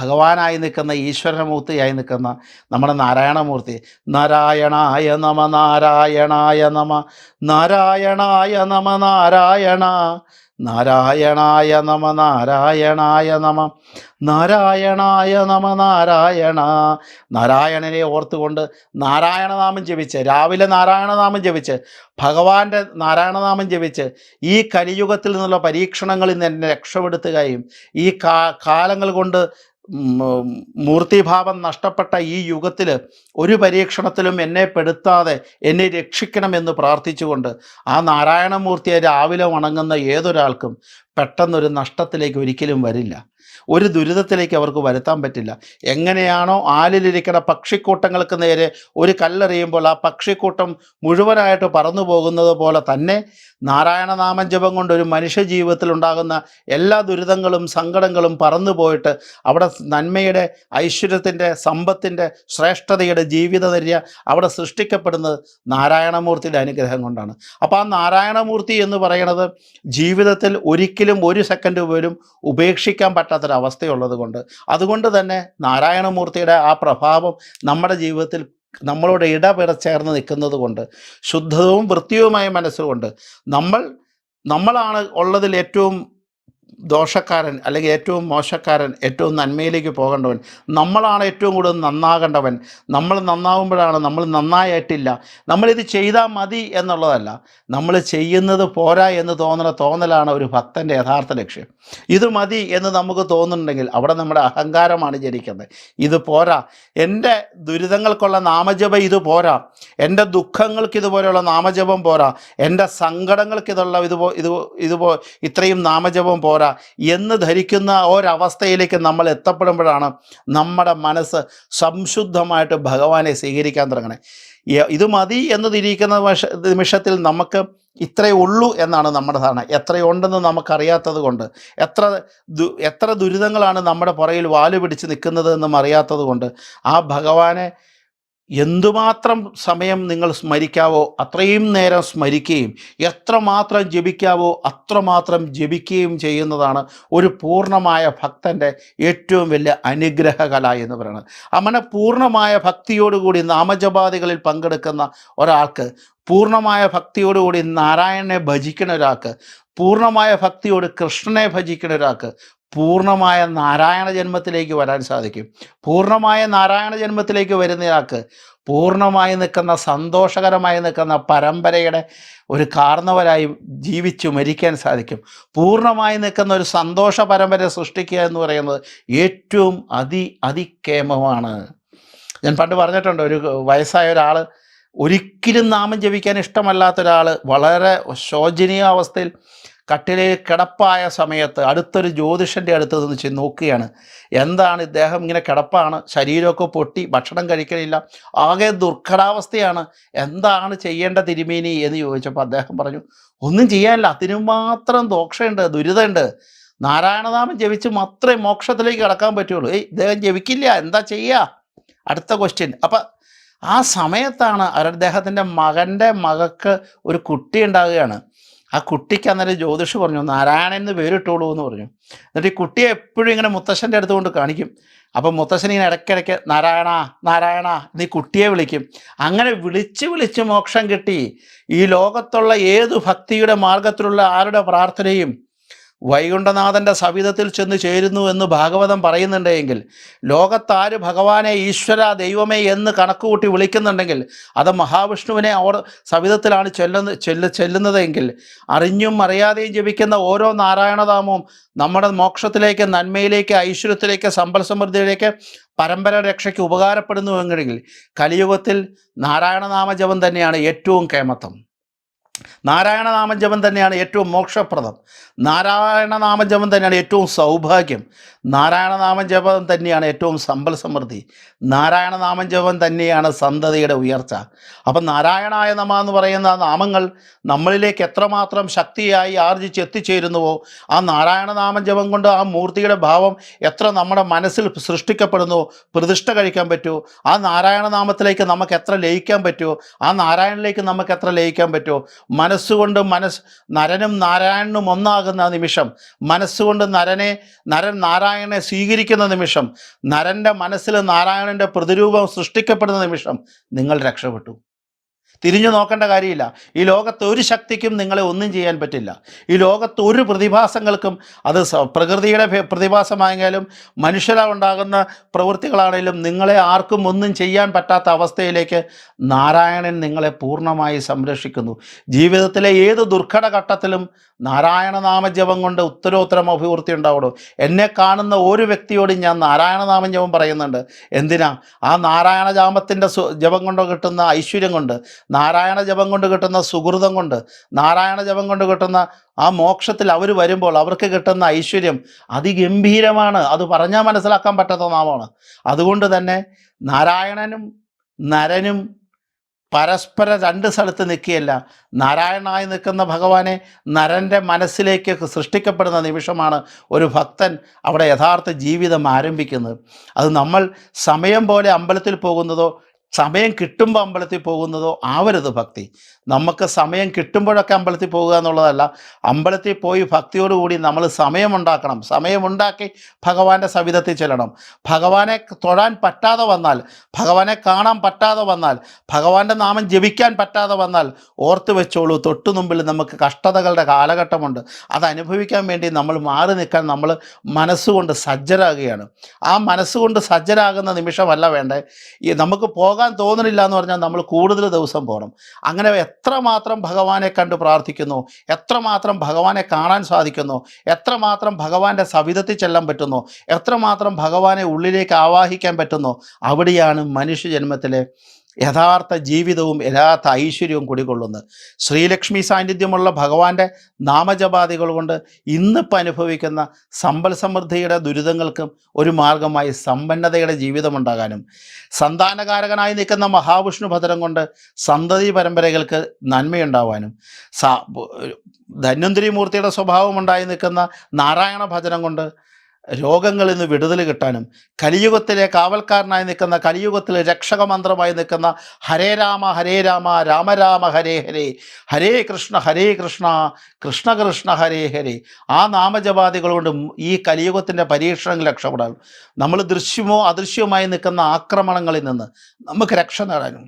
ഭഗവാനായി നിൽക്കുന്ന ഈശ്വരമൂർത്തിയായി നിൽക്കുന്ന നമ്മുടെ നാരായണമൂർത്തി. നാരായണായ നമ നാരായണായ നമ നാരായണായ നമ നാരായണ നാരായണായ നമ നാരായണായ നമ നാരായണായ നമ നാരായണ. നാരായണനെ ഓർത്തുകൊണ്ട് നാരായണനാമം ജപിച്ച് രാവിലെ നാരായണനാമം ജപിച്ച് ഭഗവാന്റെ നാരായണനാമം ജപിച്ച് ഈ കലിയുഗത്തിൽ നിന്നുള്ള പരീക്ഷണങ്ങളിൽ നിന്ന് എന്നെ രക്ഷപ്പെടുത്തുകയും ഈ കാലങ്ങൾ കൊണ്ട് മൂർത്തിഭാവം നഷ്ടപ്പെട്ട ഈ യുഗത്തിൽ ഒരു പരീക്ഷണത്തിലും എന്നെ പെടുത്താതെ എന്നെ രക്ഷിക്കണമെന്ന് പ്രാർത്ഥിച്ചുകൊണ്ട് ആ നാരായണമൂർത്തിയെ രാവിലെ വണങ്ങുന്ന ഏതൊരാൾക്കും പെട്ടെന്നൊരു നഷ്ടത്തിലേക്ക് ഒരിക്കലും വരില്ല. ഒരു ദുരിതത്തിലേക്ക് അവർക്ക് വരുത്താൻ പറ്റില്ല. എങ്ങനെയാണോ ആലിലിരിക്കുന്ന പക്ഷിക്കൂട്ടങ്ങൾക്ക് നേരെ ഒരു കല്ലെറിയുമ്പോൾ ആ പക്ഷിക്കൂട്ടം മുഴുവനായിട്ട് പറന്നു പോകുന്നത് പോലെ തന്നെ നാരായണനാമം ജപം കൊണ്ട് ഒരു മനുഷ്യ ജീവിതത്തിൽ ഉണ്ടാകുന്ന എല്ലാ ദുരിതങ്ങളും സങ്കടങ്ങളും പറന്നു പോയിട്ട് അവിടെ നന്മയുടെ ഐശ്വര്യത്തിന്റെ സമ്പത്തിന്റെ ശ്രേഷ്ഠതയുടെ ജീവിതചര്യ അവിടെ സൃഷ്ടിക്കപ്പെടുന്നത് നാരായണമൂർത്തിയുടെ അനുഗ്രഹം കൊണ്ടാണ്. അപ്പോൾ ആ നാരായണമൂർത്തി എന്ന് പറയുന്നത് ജീവിതത്തിൽ ഒരിക്കലും ഒരു സെക്കൻഡ് പോലും ഉപേക്ഷിക്കാൻ പറ്റാത്തൊരവസ്ഥയുള്ളത് കൊണ്ട് അതുകൊണ്ട് തന്നെ നാരായണമൂർത്തിയുടെ ആ പ്രഭാവം നമ്മുടെ ജീവിതത്തിൽ നമ്മളോട് ഇടപെട ചേർന്ന് നിൽക്കുന്നത് കൊണ്ട് ശുദ്ധവും വൃത്തിയുമായ മനസ്സുകൊണ്ട് നമ്മൾ നമ്മളാണ് ഉള്ളതിൽ ഏറ്റവും ദോഷക്കാരൻ അല്ലെങ്കിൽ ഏറ്റവും മോശക്കാരൻ ഏറ്റവും നന്മയിലേക്ക് പോകേണ്ടവൻ നമ്മളാണ് ഏറ്റവും കൂടുതൽ നന്നാകേണ്ടവൻ. നമ്മൾ നന്നാവുമ്പോഴാണ് നമ്മൾ നന്നായിട്ടില്ല. നമ്മളിത് ചെയ്താൽ മതി എന്നുള്ളതല്ല. നമ്മൾ ചെയ്യുന്നത് പോരാ എന്ന് തോന്നുന്ന തോന്നലാണ് ഒരു ഭക്തന്റെ യഥാർത്ഥ ലക്ഷ്യം. ഇത് മതി എന്ന് നമുക്ക് തോന്നുന്നുണ്ടെങ്കിൽ അവിടെ നമ്മുടെ അഹങ്കാരമാണ് ജനിക്കുന്നത്. ഇത് പോരാ. എന്റെ ദുരിതങ്ങൾക്കുള്ള നാമജപം ഇത് പോരാ. എന്റെ ദുഃഖങ്ങൾക്ക് ഇതുപോലെയുള്ള നാമജപം പോരാ. എന്റെ സങ്കടങ്ങൾക്ക് ഇതുള്ള ഇതുപോ ഇത് ഇതുപോ ഇത്രയും നാമജപം പോരാ. എന്ന് ധരിക്കുന്ന ഒരവസ്ഥയിലേക്ക് നമ്മൾ എത്തപ്പെടുമ്പോഴാണ് നമ്മുടെ മനസ്സ് സംശുദ്ധമായിട്ട് ഭഗവാനെ സ്വീകരിക്കാൻ തുടങ്ങണേ. ഇത് മതി എന്ന് തിരിയിക്കുന്ന നിമിഷത്തിൽ നമുക്ക് ഇത്രയേ ഉള്ളൂ എന്നാണ് നമ്മുടെ ധാരണ. എത്രയുണ്ടെന്ന് നമുക്കറിയാത്തത് കൊണ്ട് എത്ര ദു എത്ര ദുരിതങ്ങളാണ് നമ്മുടെ പുറയിൽ വാൽ പിടിച്ച് നിൽക്കുന്നത് എന്നും അറിയാത്തത് കൊണ്ട് ആ ഭഗവാനെ എന്തുമാത്രം സമയം നിങ്ങൾ സ്മരിക്കാവോ അത്രയും നേരം സ്മരിക്കുകയും എത്രമാത്രം ജപിക്കാവോ അത്രമാത്രം ജപിക്കുകയും ചെയ്യുന്നതാണ് ഒരു പൂർണമായ ഭക്തന്റെ ഏറ്റവും വലിയ അനുഗ്രഹകല എന്ന് പറയുന്നത്. അങ്ങനെ പൂർണമായ ഭക്തിയോടുകൂടി നാമജപാദികളിൽ പങ്കെടുക്കുന്ന ഒരാൾക്ക് പൂർണമായ ഭക്തിയോടുകൂടി നാരായണനെ ഭജിക്കുന്ന ഒരാൾക്ക് പൂർണമായ ഭക്തിയോട് കൃഷ്ണനെ ഭജിക്കുന്ന ഒരാൾക്ക് പൂർണമായ നാരായണ ജന്മത്തിലേക്ക് വരാൻ സാധിക്കും. പൂർണമായ നാരായണ ജന്മത്തിലേക്ക് വരുന്നയാൾക്ക് പൂർണമായി നിൽക്കുന്ന സന്തോഷകരമായി നിൽക്കുന്ന പരമ്പരയുടെ ഒരു കാർന്നവരായി ജീവിച്ചു മരിക്കാൻ സാധിക്കും. പൂർണമായി നിൽക്കുന്ന ഒരു സന്തോഷ പരമ്പര സൃഷ്ടിക്കുക എന്ന് പറയുന്നത് ഏറ്റവും അതി അതിക്കേമമാണ്. ഞാൻ പണ്ട് പറഞ്ഞിട്ടുണ്ട് ഒരു വയസ്സായ ഒരാൾ ഒരിക്കലും നാമം ജപിക്കാൻ ഇഷ്ടമല്ലാത്ത ഒരാൾ വളരെ ശോചനീയ അവസ്ഥയിൽ കട്ടിലിൽ കിടപ്പായ സമയത്ത് അടുത്തൊരു ജ്യോതിഷന്റെ അടുത്ത് നിന്ന് ചെന്ന് നോക്കുകയാണ്. എന്താണ് ഇദ്ദേഹം ഇങ്ങനെ കിടപ്പാണ്? ശരീരമൊക്കെ പൊട്ടി ഭക്ഷണം കഴിക്കലില്ല ആകെ ദുർഘടാവസ്ഥയാണ്. എന്താണ് ചെയ്യേണ്ട തിരുമേനി എന്ന് ചോദിച്ചപ്പോൾ അദ്ദേഹം പറഞ്ഞു ഒന്നും ചെയ്യാനില്ല അതിനു മാത്രം ദോഷമുണ്ട് ദുരിതമുണ്ട്. നാരായണനാമം ജപിച്ച് മാത്രമേ മോക്ഷത്തിലേക്ക് കടക്കാൻ പറ്റുള്ളൂ. ഏയ് ഇദ്ദേഹം ജപിക്കില്ല എന്താ ചെയ്യുക അടുത്ത ക്വസ്റ്റ്യൻ അപ്പം ആ സമയത്താണ് അദ്ദേഹത്തിന്റെ മകന്റെ മകക്ക് ഒരു കുട്ടി ഉണ്ടാകുകയാണ് ആ കുട്ടിക്ക് അന്നേരം ജ്യോതിഷ് പറഞ്ഞു നാരായണൻ എന്ന് പേരിട്ടോളൂ എന്ന് പറഞ്ഞു. എന്നിട്ട് ഈ കുട്ടിയെ എപ്പോഴും ഇങ്ങനെ മുത്തശ്ശന്റെ അടുത്ത് കൊണ്ട് കാണിക്കും. അപ്പം മുത്തശ്ശൻ ഇങ്ങനെ ഇടയ്ക്കിടയ്ക്ക് നാരായണ നാരായണ നീ കുട്ടിയെ വിളിക്കും. അങ്ങനെ വിളിച്ച് വിളിച്ച് മോക്ഷം കിട്ടി. ഈ ലോകത്തുള്ള ഏതു ഭക്തിയുടെ മാർഗത്തിലുള്ള ആരുടെ പ്രാർത്ഥനയും വൈകുണ്ഠനാഥന്റെ സവിധത്തിൽ ചെന്ന് ചേരുന്നു എന്ന് ഭാഗവതം പറയുന്നുണ്ടെങ്കിൽ ലോകത്താര് ഭഗവാനെ ഈശ്വര ദൈവമേ എന്ന് കണക്കുകൂട്ടി വിളിക്കുന്നുണ്ടെങ്കിൽ അത് മഹാവിഷ്ണുവിനെ അവർ സവിധത്തിലാണ് ചെല്ലുന്ന ചെല്ലു ചെല്ലുന്നതെങ്കിൽ അറിഞ്ഞും അറിയാതെയും ജപിക്കുന്ന ഓരോ നാരായണതാമവും നമ്മുടെ മോക്ഷത്തിലേക്ക് നന്മയിലേക്ക് ഐശ്വര്യത്തിലേക്ക് സമ്പൽ സമൃദ്ധിയിലേക്ക് പരമ്പര രക്ഷയ്ക്ക് ഉപകാരപ്പെടുന്നുവെങ്കിൽ കലിയുഗത്തിൽ നാരായണനാമജപം തന്നെയാണ് ഏറ്റവും കേമത്വം. നാരായണനാമജപം തന്നെയാണ് ഏറ്റവും മോക്ഷപ്രദം. നാരായണനാമജപം തന്നെയാണ് ഏറ്റവും സൗഭാഗ്യം. നാരായണനാമജപം തന്നെയാണ് ഏറ്റവും സമ്പൽ സമൃദ്ധി. നാരായണനാമജപം തന്നെയാണ് സന്തതിയുടെ ഉയർച്ച. അപ്പം നാരായണായ നമ എന്ന് പറയുന്ന നാമങ്ങൾ നമ്മളിലേക്ക് എത്രമാത്രം ശക്തിയായി ആർജിച്ച് എത്തിച്ചേരുന്നുവോ ആ നാരായണനാമജപം കൊണ്ട് ആ മൂർത്തിയുടെ ഭാവം എത്ര നമ്മുടെ മനസ്സിൽ സൃഷ്ടിക്കപ്പെടുന്നുവോ പ്രതിഷ്ഠ കഴിക്കാൻ പറ്റുമോ ആ നാരായണനാമത്തിലേക്ക് നമുക്ക് എത്ര ലയിക്കാൻ പറ്റുമോ ആ നാരായണനിലേക്ക് നമുക്ക് എത്ര ലയിക്കാൻ പറ്റുമോ മനസ്സുകൊണ്ട് മനസ് നരനും നാരായണനും ഒന്നാകുന്ന നിമിഷം മനസ്സുകൊണ്ട് നരനെ നരൻ നാരായണനെ സ്വീകരിക്കുന്ന നിമിഷം നരന്റെ മനസ്സിൽ നാരായണന്റെ പ്രതിരൂപം സൃഷ്ടിക്കപ്പെടുന്ന നിമിഷം നിങ്ങൾ രക്ഷപ്പെട്ടു. തിരിഞ്ഞു നോക്കേണ്ട കാര്യമില്ല. ഈ ലോകത്ത് ഒരു ശക്തിക്കും നിങ്ങളെ ഒന്നും ചെയ്യാൻ പറ്റില്ല. ഈ ലോകത്ത് ഒരു പ്രതിഭാസങ്ങൾക്കും അത് പ്രകൃതിയുടെ പ്രതിഭാസമായെങ്കിലും മനുഷ്യരാ ഉണ്ടാകുന്ന പ്രവൃത്തികളാണെങ്കിലും നിങ്ങളെ ആർക്കും ഒന്നും ചെയ്യാൻ പറ്റാത്ത അവസ്ഥയിലേക്ക് നാരായണൻ നിങ്ങളെ പൂർണമായി സംരക്ഷിക്കുന്നു. ജീവിതത്തിലെ ഏത് ദുർഘട ഘട്ടത്തിലും നാരായണനാമ ജപം കൊണ്ട് ഉത്തരോത്തരം അഭിവൃദ്ധി ഉണ്ടാവുള്ളൂ എന്നെ കാണുന്ന ഒരു വ്യക്തിയോടും ഞാൻ നാരായണ നാമം ജപം പറയുന്നുണ്ട്. എന്തിനാ? ആ നാരായണ ജാമത്തിന്റെ ജപം കൊണ്ട് കിട്ടുന്ന ഐശ്വര്യം കൊണ്ട് നാരായണ ജപം കൊണ്ട് കിട്ടുന്ന സുഹൃതം കൊണ്ട് നാരായണ ജപം കൊണ്ട് കിട്ടുന്ന ആ മോക്ഷത്തിൽ അവർ വരുമ്പോൾ അവർക്ക് കിട്ടുന്ന ഐശ്വര്യം അതിഗംഭീരമാണ്. അത് പറഞ്ഞാൽ മനസ്സിലാക്കാൻ പറ്റാത്ത നാമമാണ് അതുകൊണ്ട് തന്നെ നാരായണനും നരനും പരസ്പര രണ്ട് സ്ഥലത്ത് നിൽക്കുകയല്ല. നാരായണനായി നിൽക്കുന്ന ഭഗവാനെ നരന്റെ മനസ്സിലേക്ക് സൃഷ്ടിക്കപ്പെടുന്ന നിമിഷമാണ് ഒരു ഭക്തൻ അവിടെ യഥാർത്ഥ ജീവിതം ആരംഭിക്കുന്നത്. അത് നമ്മൾ സമയം പോലെ അമ്പലത്തിൽ പോകുന്നതോ സമയം കിട്ടുമ്പോൾ അമ്പലത്തിൽ പോകുന്നതോ ആവരുത് ഭക്തി. നമുക്ക് സമയം കിട്ടുമ്പോഴൊക്കെ അമ്പലത്തിൽ പോകുക എന്നുള്ളതല്ല അമ്പലത്തിൽ പോയി ഭക്തിയോടുകൂടി നമ്മൾ സമയമുണ്ടാക്കണം സമയമുണ്ടാക്കി ഭഗവാന്റെ സവിധത്തിൽ ചെല്ലണം. ഭഗവാനെ തൊഴാൻ പറ്റാതെ വന്നാൽ ഭഗവാനെ കാണാൻ പറ്റാതെ വന്നാൽ ഭഗവാന്റെ നാമം ജപിക്കാൻ പറ്റാതെ വന്നാൽ ഓർത്ത് വെച്ചോളൂ തൊട്ടു മുമ്പിൽ നമുക്ക് കഷ്ടതകളുടെ കാലഘട്ടമുണ്ട്. അത് അനുഭവിക്കാൻ വേണ്ടി നമ്മൾ മാറി നിൽക്കാൻ നമ്മൾ മനസ്സുകൊണ്ട് സജ്ജരാകുകയാണ്. ആ മനസ്സുകൊണ്ട് സജ്ജരാകുന്ന നിമിഷമല്ല വേണ്ടേ. നമുക്ക് പോകാൻ തോന്നണില്ല എന്ന് പറഞ്ഞാൽ നമ്മൾ കൂടുതൽ ദിവസം പോകണം അങ്ങനെ എത്രമാത്രം ഭഗവാനെ കണ്ട് പ്രാർത്ഥിക്കുന്നു എത്രമാത്രം ഭഗവാനെ കാണാൻ സാധിക്കുന്നു എത്രമാത്രം ഭഗവാന്റെ സവിധത്തിൽ ചെല്ലാൻ പറ്റുന്നു എത്രമാത്രം ഭഗവാനെ ഉള്ളിലേക്ക് ആവാഹിക്കാൻ പറ്റുന്നു അവിടെയാണ് മനുഷ്യജന്മത്തിലെ യഥാർത്ഥ ജീവിതവും യഥാർത്ഥ ഐശ്വര്യവും കുടികൊള്ളുന്നത് ശ്രീലക്ഷ്മി സാന്നിധ്യമുള്ള ഭഗവാന്റെ നാമജപാദികൾ കൊണ്ട് ഇന്നിപ്പോൾ അനുഭവിക്കുന്ന സമ്പൽ സമൃദ്ധിയുടെ ദുരിതങ്ങൾക്കും ഒരു മാർഗമായി സമ്പന്നതയുടെ ജീവിതമുണ്ടാകാനും സന്താനകാരകനായി നിൽക്കുന്ന മഹാവിഷ്ണു ഭദ്രം കൊണ്ട് സന്തതി പരമ്പരകൾക്ക് നന്മയുണ്ടാവാനും സാ ധന്വന്തിരി മൂർത്തിയുടെ സ്വഭാവമുണ്ടായി നിൽക്കുന്ന നാരായണ ഭജനം കൊണ്ട് രോഗങ്ങളിൽ നിന്ന് വിടുതൽ കിട്ടാനും കലിയുഗത്തിലെ കാവൽക്കാരനായി നിൽക്കുന്ന കലിയുഗത്തിലെ രക്ഷകമന്ത്രമായി നിൽക്കുന്ന ഹരേ രാമ ഹരേ രാമ രാമ രാമ ഹരേ ഹരേ ഹരേ കൃഷ്ണ ഹരേ കൃഷ്ണ കൃഷ്ണ കൃഷ്ണ ഹരേ ഹരേ ആ നാമജപാദികൾ കൊണ്ട് ഈ കലിയുഗത്തിന്റെ പരീക്ഷണങ്ങൾ രക്ഷപ്പെടാനും നമ്മൾ ദൃശ്യമോ അദൃശ്യവുമായി നിൽക്കുന്ന ആക്രമണങ്ങളിൽ നിന്ന് നമുക്ക് രക്ഷ നേടാനും.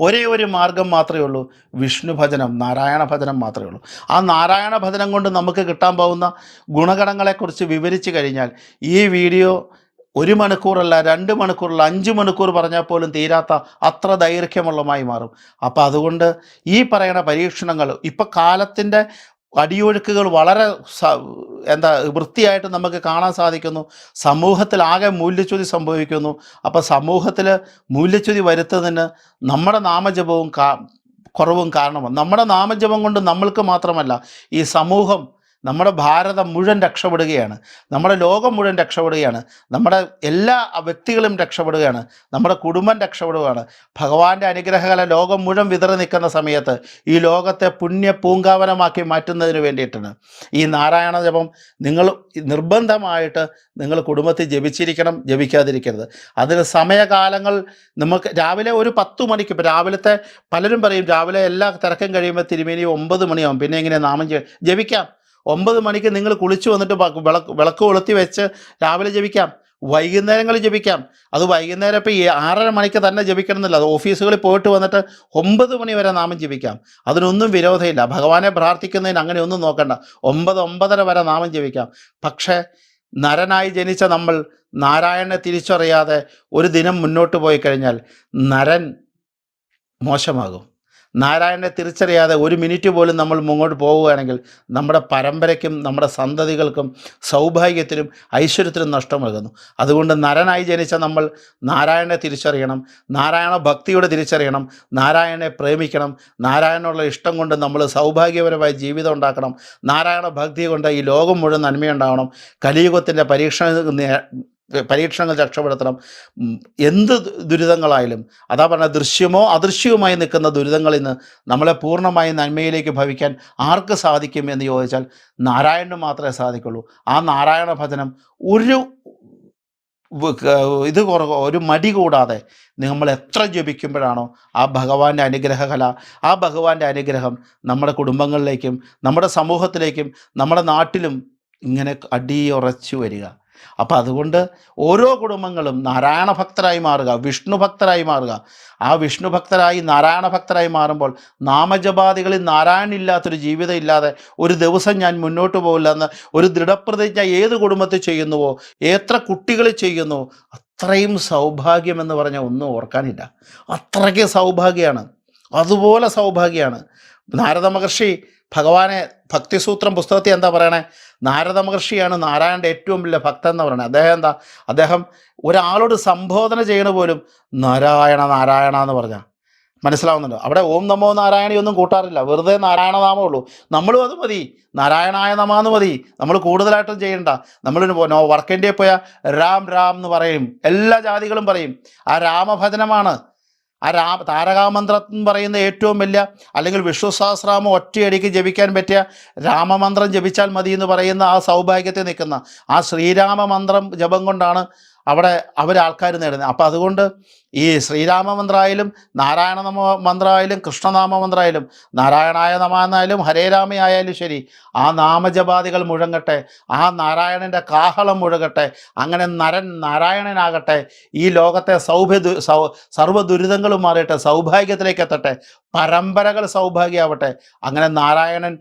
ഒരേ ഒരു മാർഗം മാത്രമേ ഉള്ളൂ. വിഷ്ണു ഭജനം നാരായണ ഭജനം മാത്രമേ ഉള്ളൂ. ആ നാരായണ ഭജനം കൊണ്ട് നമുക്ക് കിട്ടാൻ പോകുന്ന ഗുണഗണങ്ങളെക്കുറിച്ച് വിവരിച്ചു കഴിഞ്ഞാൽ ഈ വീഡിയോ ഒരു മണിക്കൂറല്ല രണ്ട് മണിക്കൂറല്ല അഞ്ച് മണിക്കൂർ പറഞ്ഞാൽ പോലും തീരാത്ത അത്ര ദൈർഘ്യമുള്ളതുമായി മാറും. അപ്പോൾ അതുകൊണ്ട് ഈ പറയുന്ന പരീക്ഷണങ്ങൾ ഇപ്പോൾ കാലത്തിന്റെ അടിയൊഴുക്കുകൾ വളരെ എന്താ വൃത്തിയായിട്ട് നമുക്ക് കാണാൻ സാധിക്കുന്നു. സമൂഹത്തിൽ ആകെ മൂല്യച്യുതി സംഭവിക്കുന്നു. അപ്പോൾ സമൂഹത്തിൽ മൂല്യച്യുതി വരുത്തുന്നതിന് നമ്മുടെ നാമജപവും കുറവും കാരണമാണ്. നമ്മുടെ നാമജപം കൊണ്ട് നമ്മൾക്ക് മാത്രമല്ല ഈ സമൂഹം നമ്മുടെ ഭാരതം മുഴുവൻ രക്ഷപ്പെടുകയാണ്. നമ്മുടെ ലോകം മുഴുവൻ രക്ഷപ്പെടുകയാണ്. നമ്മുടെ എല്ലാ വ്യക്തികളും രക്ഷപ്പെടുകയാണ്. നമ്മുടെ കുടുംബം രക്ഷപ്പെടുകയാണ്. ഭഗവാന്റെ അനുഗ്രഹകല ലോകം മുഴുവൻ വിതറി നിൽക്കുന്ന സമയത്ത് ഈ ലോകത്തെ പുണ്യ പൂങ്കാവനമാക്കി മാറ്റുന്നതിന് വേണ്ടിയിട്ടാണ്. ഈ നാരായണ ജപം നിങ്ങൾ നിർബന്ധമായിട്ട് നിങ്ങൾ കുടുംബത്തിൽ ജപിച്ചിരിക്കണം ജപിക്കാതിരിക്കരുത്. അതിന് സമയകാലങ്ങൾ നമുക്ക് രാവിലെ ഒരു പത്ത് മണിക്ക് ഇപ്പോൾ രാവിലത്തെ പലരും പറയും രാവിലെ എല്ലാ തിരക്കും കഴിയുമ്പോൾ തിരുമേനി ഒമ്പത് മണിയാവും. പിന്നെ ഇങ്ങനെ നാമം ജപിക്കാം. ഒമ്പത് മണിക്ക് നിങ്ങൾ കുളിച്ചു വന്നിട്ട് വിളക്ക് വിളക്ക് കൊളുത്തി വെച്ച് രാവിലെ ജപിക്കാം. വൈകുന്നേരങ്ങളിൽ ജപിക്കാം. അത് വൈകുന്നേരം ഇപ്പോൾ ഈ ആറര മണിക്ക് തന്നെ ജപിക്കണം എന്നില്ല അത് ഓഫീസുകളിൽ പോയിട്ട് വന്നിട്ട് ഒമ്പത് മണി വരെ നാമം ജപിക്കാം. അതിനൊന്നും വിരോധമില്ല. ഭഗവാനെ പ്രാർത്ഥിക്കുന്നതിന് അങ്ങനെ ഒന്നും നോക്കണ്ട. ഒമ്പത് ഒമ്പതര വരെ നാമം ജപിക്കാം. പക്ഷേ നരനായി ജനിച്ച നമ്മൾ നാരായണനെ തിരിച്ചറിയാതെ ഒരു ദിനം മുന്നോട്ട് പോയി കഴിഞ്ഞാൽ നരൻ മോശമാകും. നാരായണനെ തിരിച്ചറിയാതെ ഒരു മിനിറ്റ് പോലും നമ്മൾ മുന്നോട്ട് പോവുകയാണെങ്കിൽ നമ്മുടെ പരമ്പരയ്ക്കും നമ്മുടെ സന്തതികൾക്കും സൗഭാഗ്യത്തിനും ഐശ്വര്യത്തിനും നഷ്ടമാകുന്നു അതുകൊണ്ട് നരനായി ജനിച്ച നമ്മൾ നാരായണനെ തിരിച്ചറിയണം. നാരായണ ഭക്തിയോടെ തിരിച്ചറിയണം. നാരായണനെ പ്രേമിക്കണം. നാരായണനുള്ള ഇഷ്ടം കൊണ്ട് നമ്മൾ സൗഭാഗ്യപരമായ ജീവിതം ഉണ്ടാക്കണം. നാരായണ ഭക്തി കൊണ്ട് ഈ ലോകം മുഴുവൻ നന്മയുണ്ടാവണം. കലിയുഗത്തിന്റെ പരീക്ഷണ പരീക്ഷണങ്ങൾ രക്ഷപ്പെടുത്തണം. എന്ത് ദുരിതങ്ങളായാലും അതാ പറഞ്ഞ ദൃശ്യമോ അദൃശ്യവുമായി നിൽക്കുന്ന ദുരിതങ്ങളിൽ നിന്ന് നമ്മളെ പൂർണമായി നന്മയിലേക്ക് ഭവിക്കാൻ ആർക്ക് സാധിക്കും എന്ന് ചോദിച്ചാൽ നാരായണന് മാത്രമേ സാധിക്കുള്ളൂ. ആ നാരായണ ഭജനം ഒരു ഇത് ഒരു മടി കൂടാതെ നമ്മൾ എത്ര ജപിക്കുമ്പോഴാണോ ആ ഭഗവാന്റെ അനുഗ്രഹകല ആ ഭഗവാന്റെ അനുഗ്രഹം നമ്മുടെ കുടുംബങ്ങളിലേക്കും നമ്മുടെ സമൂഹത്തിലേക്കും നമ്മുടെ നാട്ടിലും ഇങ്ങനെ അടിയുറച്ചു വരിക. അപ്പം അതുകൊണ്ട് ഓരോ കുടുംബങ്ങളും നാരായണ ഭക്തരായി മാറുക വിഷ്ണു ഭക്തരായി മാറുക. ആ വിഷ്ണു ഭക്തരായി നാരായണ ഭക്തരായി മാറുമ്പോൾ നാമജപാദികളിൽ നാരായണ ഇല്ലാത്തൊരു ജീവിതം ഇല്ലാതെ ഒരു ദിവസം ഞാൻ മുന്നോട്ട് പോകില്ല എന്ന് ഒരു ദൃഢപ്രതിജ്ഞ ഏത് കുടുംബത്തിൽ ചെയ്യുന്നുവോ എത്ര കുട്ടികൾ ചെയ്യുന്നു അത്രയും സൗഭാഗ്യമെന്ന് പറഞ്ഞാൽ ഒന്നും ഓർക്കാനില്ല. അത്രയ്ക്ക് സൗഭാഗ്യമാണ്. അതുപോലെ സൗഭാഗ്യമാണ്. നാരദ മഹർഷി ഭഗവാനെ ഭക്തിസൂത്രം പുസ്തകത്തിൽ എന്താ പറയണേ? നാരദ മഹർഷിയാണ് നാരായണന്റെ ഏറ്റവും വലിയ ഭക്തൻ എന്ന് പറയുന്നത് അദ്ദേഹം എന്താ? അദ്ദേഹം ഒരാളോട് സംബോധന ചെയ്യണ പോലും നാരായണ നാരായണ എന്ന് പറഞ്ഞ. മനസ്സിലാവുന്നുണ്ടോ? അവിടെ ഓം നമോ നാരായണിയൊന്നും കൂട്ടാറില്ല. വെറുതെ നാരായണനാമേ ഉള്ളൂ. നമ്മളും അത് മതി. നാരായണായ നമാന്ന് മതി. നമ്മൾ കൂടുതലായിട്ടും ചെയ്യണ്ട. നമ്മൾ വർക്ക് ഇന്ത്യയിൽ പോയാൽ രാം രാം എന്ന് പറയും. എല്ലാ ജാതികളും പറയും. ആ രാമഭജനമാണ്. ആ രാ താരകാമന്ത്രം പറയുന്ന ഏറ്റവും വലിയ അല്ലെങ്കിൽ വിഷ്ണു സഹസ്രാമം ഒറ്റയടിക്ക് ജപിക്കാൻ പറ്റിയ രാമമന്ത്രം ജപിച്ചാൽ മതി എന്ന് പറയുന്ന ആ സൗഭാഗ്യത്തിൽ നിൽക്കുന്ന ആ ശ്രീരാമ മന്ത്രം ജപം കൊണ്ടാണ് അവിടെ അവർ ആൾക്കാർ നേടുന്നത്. അപ്പം അതുകൊണ്ട് ഈ ശ്രീരാമ മന്ത്രമായാലും നാരായണ നമ മന്ത്രമായാലും കൃഷ്ണനാമ മന്ത്രമായാലും നാരായണായ നമ എന്നായാലും ഹരേ രാമയായാലും ശരി ആ നാമജപാദികൾ മുഴങ്ങട്ടെ ആ നാരായണന്റെ കാഹളം മുഴങ്ങട്ടെ അങ്ങനെ നരൻ നാരായണനാകട്ടെ ഈ ലോകത്തെ സൗഭ്യ സൗ സർവ ദുരിതങ്ങളും മാറിയിട്ട് സൗഭാഗ്യത്തിലേക്ക് എത്തട്ടെ പരമ്പരകൾ സൗഭാഗ്യമാവട്ടെ അങ്ങനെ നാരായണൻ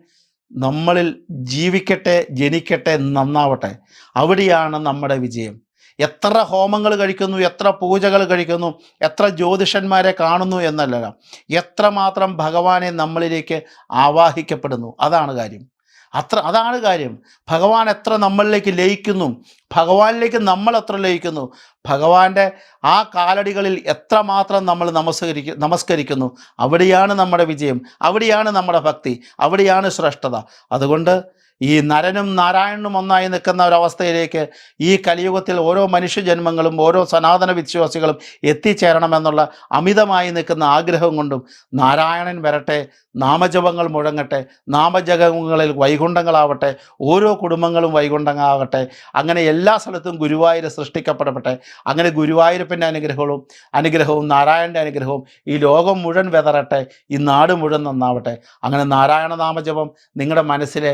നമ്മളിൽ ജീവിക്കട്ടെ ജനിക്കട്ടെ നന്നാവട്ടെ. അവിടെയാണ് നമ്മുടെ വിജയം. എത്ര ഹോമങ്ങൾ കഴിക്കുന്നു എത്ര പൂജകൾ കഴിക്കുന്നു എത്ര ജ്യോതിഷന്മാരെ കാണുന്നു എന്നല്ല എത്രമാത്രം ഭഗവാനെ നമ്മളിലേക്ക് ആവാഹിക്കപ്പെടുന്നു. അതാണ് കാര്യം. അത്ര അതാണ് കാര്യം. ഭഗവാൻ എത്ര നമ്മളിലേക്ക് ലയിക്കുന്നു? ഭഗവാനിലേക്ക് നമ്മൾ എത്ര ലയിക്കുന്നു? ഭഗവാന്റെ ആ കാലടികളിൽ എത്രമാത്രം നമ്മൾ നമസ്കരിക്ക നമസ്കരിക്കുന്നു? അവിടെയാണ് നമ്മുടെ വിജയം. അവിടെയാണ് നമ്മുടെ ഭക്തി. അവിടെയാണ് ശ്രേഷ്ഠത. അതുകൊണ്ട് ഈ നരനും നാരായണനും ഒന്നായി നിൽക്കുന്ന ഒരവസ്ഥയിലേക്ക് ഈ കലിയുഗത്തിൽ ഓരോ മനുഷ്യജന്മങ്ങളും ഓരോ സനാതന വിശ്വാസികളും എത്തിച്ചേരണമെന്നുള്ള അമിതമായി നിൽക്കുന്ന ആഗ്രഹം കൊണ്ടും നാരായണൻ വരട്ടെ നാമജപങ്ങൾ മുഴങ്ങട്ടെ നാമജപങ്ങളിൽ വൈകുണ്ഠങ്ങളാവട്ടെ ഓരോ കുടുംബങ്ങളും വൈകുണ്ഠങ്ങളാവട്ടെ അങ്ങനെ എല്ലാ സ്ഥലത്തും ഗുരുവായൂർ സൃഷ്ടിക്കപ്പെടട്ടെ അങ്ങനെ ഗുരുവായൂരപ്പന്റെ അനുഗ്രഹവും അനുഗ്രഹവും നാരായണന്റെ അനുഗ്രഹവും ഈ ലോകം മുഴുവൻ വെതറട്ടെ ഈ നാട് മുഴുവൻ നന്നാവട്ടെ. അങ്ങനെ നാരായണ നാമജപം നിങ്ങളുടെ മനസ്സിലെ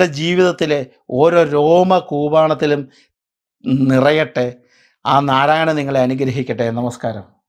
നിങ്ങളുടെ ജീവിതത്തിലെ ഓരോ രോമ കൂപാണത്തിലും നിറയട്ടെ. ആ നാരായണൻ നിങ്ങളെ അനുഗ്രഹിക്കട്ടെ. നമസ്കാരം.